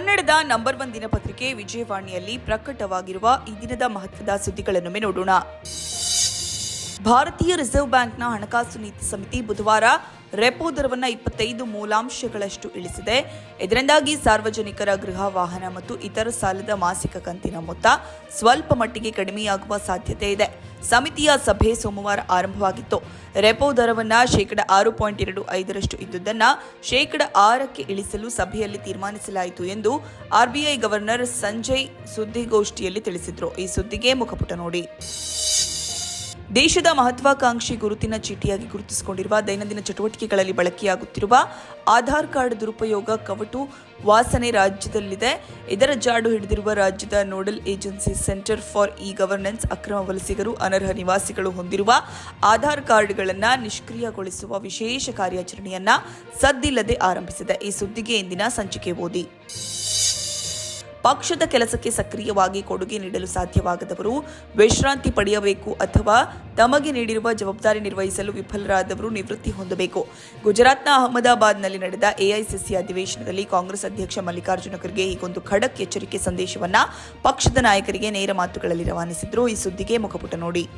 ಕನ್ನಡದ number one ದಿನಪತ್ರಿಕೆ ವಿಜಯವಾಣಿಯಲ್ಲಿ ಪ್ರಕಟವಾಗಿರುವ ಈ ದಿನದ ಮಹತ್ವದ ಸುದ್ದಿಗಳನ್ನೊಮ್ಮೆ ನೋಡೋಣ. ಭಾರತೀಯ ರಿಸರ್ವ್ ಬ್ಯಾಂಕ್ನ ಹಣಕಾಸು ನೀತಿ ಸಮಿತಿ ಬುಧವಾರ ರೆಪೋ ದರವನ್ನು ಇಪ್ಪತ್ತೈದು ಮೂಲಾಂಶಗಳಷ್ಟು ಇಳಿಸಿದೆ. ಇದರಿಂದಾಗಿ ಸಾರ್ವಜನಿಕರ ಗೃಹ ವಾಹನ ಮತ್ತು ಇತರ ಸಾಲದ ಮಾಸಿಕ ಕಂತಿನ ಮೊತ್ತ ಸ್ವಲ್ಪ ಮಟ್ಟಿಗೆ ಕಡಿಮೆಯಾಗುವ ಸಾಧ್ಯತೆ ಇದೆ. ಸಮಿತಿಯ ಸಭೆ ಸೋಮವಾರ ಆರಂಭವಾಗಿತ್ತು. ರೆಪೋ ದರವನ್ನು ಶೇಕಡ ಆರು ಪಾಯಿಂಟ್ ಎರಡು ಐದರಷ್ಟು ಇದ್ದುದನ್ನು ಶೇಕಡ ಆರಕ್ಕೆ ಇಳಿಸಲು ಸಭೆಯಲ್ಲಿ ತೀರ್ಮಾನಿಸಲಾಯಿತು ಎಂದು ಆರ್ಬಿಐ ಗವರ್ನರ್ ಸಂಜಯ್ ಸುದ್ದಿಗೋಷ್ಠಿಯಲ್ಲಿ ತಿಳಿಸಿದರು. ಈ ಸುದ್ದಿಗೆ ಮುಖಪುಟ ನೋಡಿ. ದೇಶದ ಮಹತ್ವಾಕಾಂಕ್ಷಿ ಗುರುತಿನ ಚೀಟಿಯಾಗಿ ಗುರುತಿಸಿಕೊಂಡಿರುವ ದೈನಂದಿನ ಚಟುವಟಿಕೆಗಳಲ್ಲಿ ಬಳಕೆಯಾಗುತ್ತಿರುವ ಆಧಾರ್ ಕಾರ್ಡ್ ದುರುಪಯೋಗ ಕವಟು ವಾಸನೆ ರಾಜ್ಯದಲ್ಲಿದೆ. ಇದರ ಜಾಡು ಹಿಡಿದಿರುವ ರಾಜ್ಯದ nodal agency centre for e governance ಅಕ್ರಮ ವಲಸಿಗರು, ಅನರ್ಹ ನಿವಾಸಿಗಳು ಹೊಂದಿರುವ ಆಧಾರ್ ಕಾರ್ಡ್ಗಳನ್ನು ನಿಷ್ಕ್ರಿಯಗೊಳಿಸುವ ವಿಶೇಷ ಕಾರ್ಯಾಚರಣೆಯನ್ನು ಸದ್ದಿಲ್ಲದೆ ಆರಂಭಿಸಿದೆ. ಈ ಸುದ್ದಿಗೆ ಇಂದಿನ ಸಂಚಿಕೆ ಓದಿ. ಪಕ್ಷದ ಕೆಲಸಕ್ಕೆ ಸಕ್ರಿಯವಾಗಿ ಕೊಡುಗೆ ನೀಡಲು ಸಾಧ್ಯವಾಗದವರು ವಿಶ್ರಾಂತಿ ಪಡೆಯಬೇಕು ಅಥವಾ ತಮಗೆ ನೀಡಿರುವ ಜವಾಬ್ದಾರಿ ನಿರ್ವಹಿಸಲು ವಿಫಲರಾದವರು ನಿವೃತ್ತಿ ಹೊಂದಬೇಕು. ಗುಜರಾತ್ನ ಅಹಮದಾಬಾದ್ನಲ್ಲಿ ನಡೆದ ಎಐಸಿಸಿ ಅಧಿವೇಶನದಲ್ಲಿ ಕಾಂಗ್ರೆಸ್ ಅಧ್ಯಕ್ಷ ಮಲ್ಲಿಕಾರ್ಜುನ ಖರ್ಗೆ ಹೀಗೊಂದು ಖಡಕ್ ಎಚ್ಚರಿಕೆ ಸಂದೇಶವನ್ನ ಪಕ್ಷದ ನಾಯಕರಿಗೆ ನೇರ ಮಾತುಗಳಲ್ಲಿ ರವಾನಿಸಿದ್ರು. ಈ ಸುದ್ದಿಗೆ ಮುಖಪುಟ ನೋಡಿ.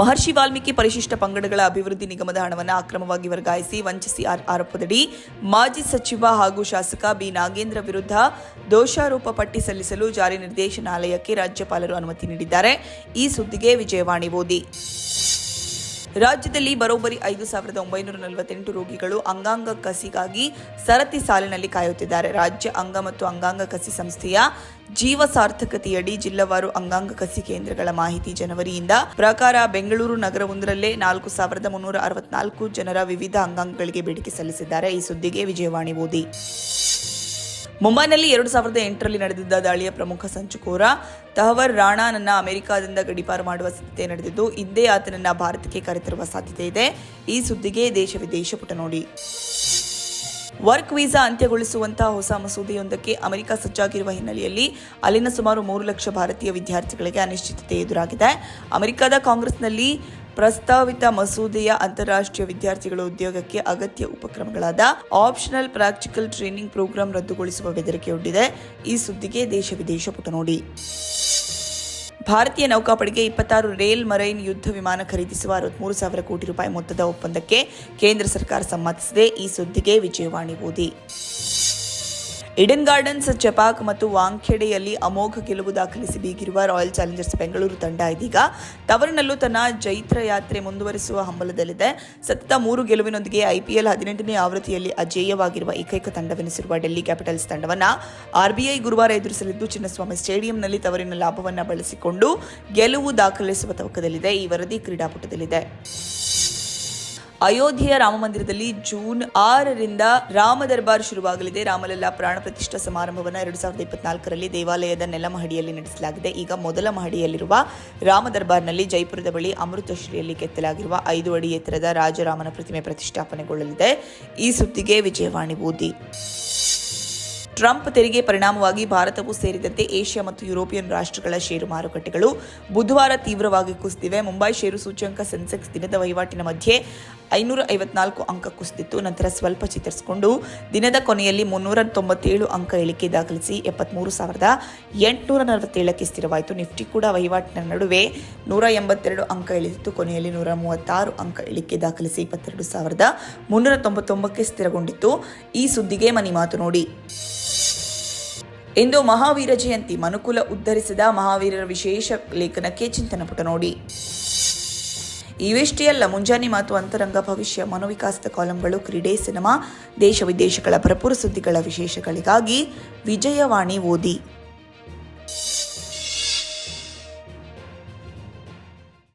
ಮಹರ್ಷಿ ವಾಲ್ಮೀಕಿ ಪರಿಶಿಷ್ಟ ಪಂಗಡಗಳ ಅಭಿವೃದ್ಧಿ ನಿಗಮದ ಹಣವನ್ನು ಅಕ್ರಮವಾಗಿ ವರ್ಗಾಯಿಸಿ ವಂಚಿಸಿ ಆರೋಪದಡಿ ಮಾಜಿ ಸಚಿವ ಹಾಗೂ ಶಾಸಕ ಬಿ ನಾಗೇಂದ್ರ ವಿರುದ್ಧ ದೋಷಾರೋಪ ಪಟ್ಟಿ ಸಲ್ಲಿಸಲು ಜಾರಿ ನಿರ್ದೇಶನಾಲಯಕ್ಕೆ ರಾಜ್ಯಪಾಲರು ಅನುಮತಿ ನೀಡಿದ್ದಾರೆ. ಈ ಸುದ್ದಿಗೆ ವಿಜಯವಾಣಿ ಓದಿ. ರಾಜ್ಯದಲ್ಲಿ ಬರೋಬ್ಬರಿ ಐದು ಸಾವಿರದ ಒಂಬೈನೂರ ನಲವತ್ತೆಂಟು ರೋಗಿಗಳು ಅಂಗಾಂಗ ಕಸಿಗಾಗಿ ಸರತಿ ಸಾಲಿನಲ್ಲಿ ಕಾಯುತ್ತಿದ್ದಾರೆ. ರಾಜ್ಯ ಅಂಗ ಮತ್ತು ಅಂಗಾಂಗ ಕಸಿ ಸಂಸ್ಥೆಯ ಜೀವ ಸಾರ್ಥಕತೆಯಡಿ ಜಿಲ್ಲಾವಾರು ಅಂಗಾಂಗ ಕಸಿ ಕೇಂದ್ರಗಳ ಮಾಹಿತಿ ಜನವರಿಯಿಂದ. ಪ್ರಕಾರ ಬೆಂಗಳೂರು ನಗರವೊಂದರಲ್ಲೇ ನಾಲ್ಕು ಸಾವಿರದ ಮುನ್ನೂರ ಅರವತ್ನಾಲ್ಕು ಜನರ ವಿವಿಧ ಅಂಗಾಂಗಗಳಿಗೆ ಬೇಡಿಕೆ ಸಲ್ಲಿಸಿದ್ದಾರೆ. ಈ ಸುದ್ದಿಗೆ ವಿಜಯವಾಣಿ ಓದಿ ಮುಂಬೈನಲ್ಲಿ ಎರಡು ಸಾವಿರದ ಎಂಟರಲ್ಲಿ ನಡೆದಿದ್ದ ದಾಳಿಯ ಪ್ರಮುಖ ಸಂಚುಕೋರ ತಹವರ್ ರಾಣಾನನ್ನ ಅಮೆರಿಕಾದಿಂದ ಗಡಿಪಾರು ಮಾಡುವ ಸಿದ್ಧತೆ ನಡೆದಿದ್ದು ಇಂದೇ ಆತನನ್ನ ಭಾರತಕ್ಕೆ ಕರೆತರುವ ಸಾಧ್ಯತೆ ಇದೆ. ಈ ಸುದ್ದಿಗೆ ದೇಶ ವಿದೇಶ ಪುಟ ನೋಡಿ. ವರ್ಕ್ ವೀಸಾ ಅಂತ್ಯಗೊಳಿಸುವಂತಹ ಹೊಸ ಮಸೂದೆಯೊಂದಕ್ಕೆ ಅಮೆರಿಕ ಸಜ್ಜಾಗಿರುವ ಹಿನ್ನೆಲೆಯಲ್ಲಿ ಅಲ್ಲಿನ ಸುಮಾರು ಮೂರು ಲಕ್ಷ ಭಾರತೀಯ ವಿದ್ಯಾರ್ಥಿಗಳಿಗೆ ಅನಿಶ್ಚಿತತೆ ಎದುರಾಗಿದೆ. ಅಮೆರಿಕದ ಕಾಂಗ್ರೆಸ್ನಲ್ಲಿ ಪ್ರಸ್ತಾವಿತ ಮಸೂದೆಯ ಅಂತಾರಾಷ್ಟ್ರೀಯ ವಿದ್ಯಾರ್ಥಿಗಳ ಉದ್ಯೋಗಕ್ಕೆ ಅಗತ್ಯ ಉಪಕ್ರಮಗಳಾದ ಆಪ್ಷನಲ್ ಪ್ರಾಕ್ಟಿಕಲ್ ಟ್ರೈನಿಂಗ್ ಪ್ರೋಗ್ರಾಂ ರದ್ದುಗೊಳಿಸುವ ಬೆದರಿಕೆಯೊಡ್ಡಿದೆ. ಈ ಸುದ್ದಿಗೆ ದೇಶ ವಿದೇಶ ಪುಟ ನೋಡಿ. ಭಾರತೀಯ ನೌಕಾಪಡೆಗೆ ಇಪ್ಪತ್ತಾರು ರೇಲ್ ಮರೈನ್ ಯುದ್ಧ ವಿಮಾನ ಖರೀದಿಸುವ ಅರವತ್ಮೂರು ಸಾವಿರ ಕೋಟಿ ರೂಪಾಯಿ ಮೊತ್ತದ ಒಪ್ಪಂದಕ್ಕೆ ಕೇಂದ್ರ ಸರ್ಕಾರ ಸಮ್ಮತಿಸಿದೆ. ಈ ಸುದ್ದಿಗೆ ವಿಜಯವಾಣಿ ಓದಿ. ಇಡನ್ ಗಾರ್ಡನ್ಸ್ ಚೆಪಾಕ್ ಮತ್ತು ವಾಂಖೆಡೆಯಲ್ಲಿ ಅಮೋಘ ಗೆಲುವು ದಾಖಲಿಸಿ ಬೀಗಿರುವ ರಾಯಲ್ ಚಾಲೆಂಜರ್ಸ್ ಬೆಂಗಳೂರು ತಂಡ ಇದೀಗ. ತವರಿನಲ್ಲೂ ತನ್ನ ಜೈತ್ರ ಯಾತ್ರೆ ಮುಂದುವರಿಸುವ ಹಂಬಲದಲ್ಲಿದೆ. ಸತತ ಮೂರು ಗೆಲುವಿನೊಂದಿಗೆ ಐಪಿಎಲ್ ಹದಿನೆಂಟನೇ ಆವೃತ್ತಿಯಲ್ಲಿ ಅಜೇಯವಾಗಿರುವ ಏಕೈಕ ತಂಡವೆನಿಸಿರುವ ಡೆಲ್ಲಿ ಕ್ಯಾಪಿಟಲ್ಸ್ ತಂಡವನ್ನು ಆರ್ಬಿಐ ಗುರುವಾರ ಎದುರಿಸಲಿದ್ದು, ಚಿನ್ನಸ್ವಾಮಿ ಸ್ಟೇಡಿಯಂನಲ್ಲಿ ತವರಿನ ಲಾಭವನ್ನು ಬಳಸಿಕೊಂಡು ಗೆಲುವು ದಾಖಲಿಸುವ ತವಕದಲ್ಲಿದೆ. ಈ ವರದಿ ಕ್ರೀಡಾಪಟುದಲ್ಲಿದೆ. ಅಯೋಧ್ಯೆಯ ರಾಮಮಂದಿರದಲ್ಲಿ ಜೂನ್ ಆರರಿಂದ ರಾಮ ದರ್ಬಾರ್ ಶುರುವಾಗಲಿದೆ. ರಾಮಲಲ್ಲಾ ಪ್ರಾಣ ಪ್ರತಿಷ್ಠಾ ಸಮಾರಂಭವನ್ನು ಎರಡು ಸಾವಿರದ ಇಪ್ಪತ್ನಾಲ್ಕರಲ್ಲಿ ದೇವಾಲಯದ ನೆಲಮಹಡಿಯಲ್ಲಿ ನಡೆಸಲಾಗಿದೆ. ಈಗ ಮೊದಲ ಮಹಡಿಯಲ್ಲಿರುವ ರಾಮ ದರ್ಬಾರ್ನಲ್ಲಿ ಜೈಪುರದ ಬಳಿ ಅಮೃತಶ್ರೀಯಲ್ಲಿ ಕೆತ್ತಲಾಗಿರುವ ಐದು ಅಡಿ ಎತ್ತರದ ರಾಜರಾಮನ ಪ್ರತಿಮೆ ಪ್ರತಿಷ್ಠಾಪನೆಗೊಳ್ಳಲಿದೆ. ಈ ಸುದ್ದಿಗೆ ವಿಜಯವಾಣಿ ಓದಿ ಟ್ರಂಪ್ ತೆರಿಗೆ ಪರಿಣಾಮವಾಗಿ ಭಾರತವು ಸೇರಿದಂತೆ ಏಷ್ಯಾ ಮತ್ತು ಯುರೋಪಿಯನ್ ರಾಷ್ಟ್ರಗಳ ಷೇರು ಮಾರುಕಟ್ಟೆಗಳು ಬುಧವಾರ ತೀವ್ರವಾಗಿ ಕುಸಿದಿವೆ. ಮುಂಬೈ ಷೇರು ಸೂಚ್ಯಂಕ ಸೆನ್ಸೆಕ್ಸ್ ದಿನದ ವಹಿವಾಟಿನ ಮಧ್ಯೆ ಐನೂರ ಐವತ್ನಾಲ್ಕು ಅಂಕ ಕುಸಿದಿತ್ತು. ನಂತರ ಸ್ವಲ್ಪ ಚಿತರಿಸಿಕೊಂಡು ದಿನದ ಕೊನೆಯಲ್ಲಿ ಮುನ್ನೂರ ತೊಂಬತ್ತೇಳು ಅಂಕ ಇಳಿಕೆ ದಾಖಲಿಸಿ ಎಪ್ಪತ್ಮೂರು ಸಾವಿರದ ಎಂಟುನೂರ ನಲವತ್ತೇಳಕ್ಕೆ ಸ್ಥಿರವಾಯಿತು. ನಿಫ್ಟಿ ಕೂಡ ವಹಿವಾಟಿನ ನಡುವೆ ನೂರ ಎಂಬತ್ತೆರಡು ಅಂಕ ಇಳಿದಿತ್ತು. ಕೊನೆಯಲ್ಲಿ ನೂರ ಮೂವತ್ತಾರು ಅಂಕ ಇಳಿಕೆ ದಾಖಲಿಸಿ ಇಪ್ಪತ್ತೆರಡು ಸಾವಿರದ ಮುನ್ನೂರ ತೊಂಬತ್ತೊಂಬಕ್ಕೆ ಸ್ಥಿರಗೊಂಡಿತ್ತು. ಈ ಸುದ್ದಿಗೆ ಮನಿ ಮಾತು ನೋಡಿ. ಇಂದು ಮಹಾವೀರ ಜಯಂತಿ ಮನುಕುಲ ಉದ್ಧರಿಸಿದ ಮಹಾವೀರರ ವಿಶೇಷ ಲೇಖನಕ್ಕೆ ಚಿಂತನ ಪುಟ ನೋಡಿ. ಇವಿಷ್ಟೇ ಅಲ್ಲ ಮುಂಜಾನೆ ಮಾತು ಅಂತರಂಗ ಭವಿಷ್ಯ, ಮನೋವಿಕಾಸದ ಕಾಲಂಗಳು, ಕ್ರೀಡೆ, ಸಿನಿಮಾ, ದೇಶ ವಿದೇಶಗಳ ಭರಪೂರ ಸುದ್ದಿಗಳ ವಿಶೇಷಗಳಿಗಾಗಿ ವಿಜಯವಾಣಿ ಓದಿ.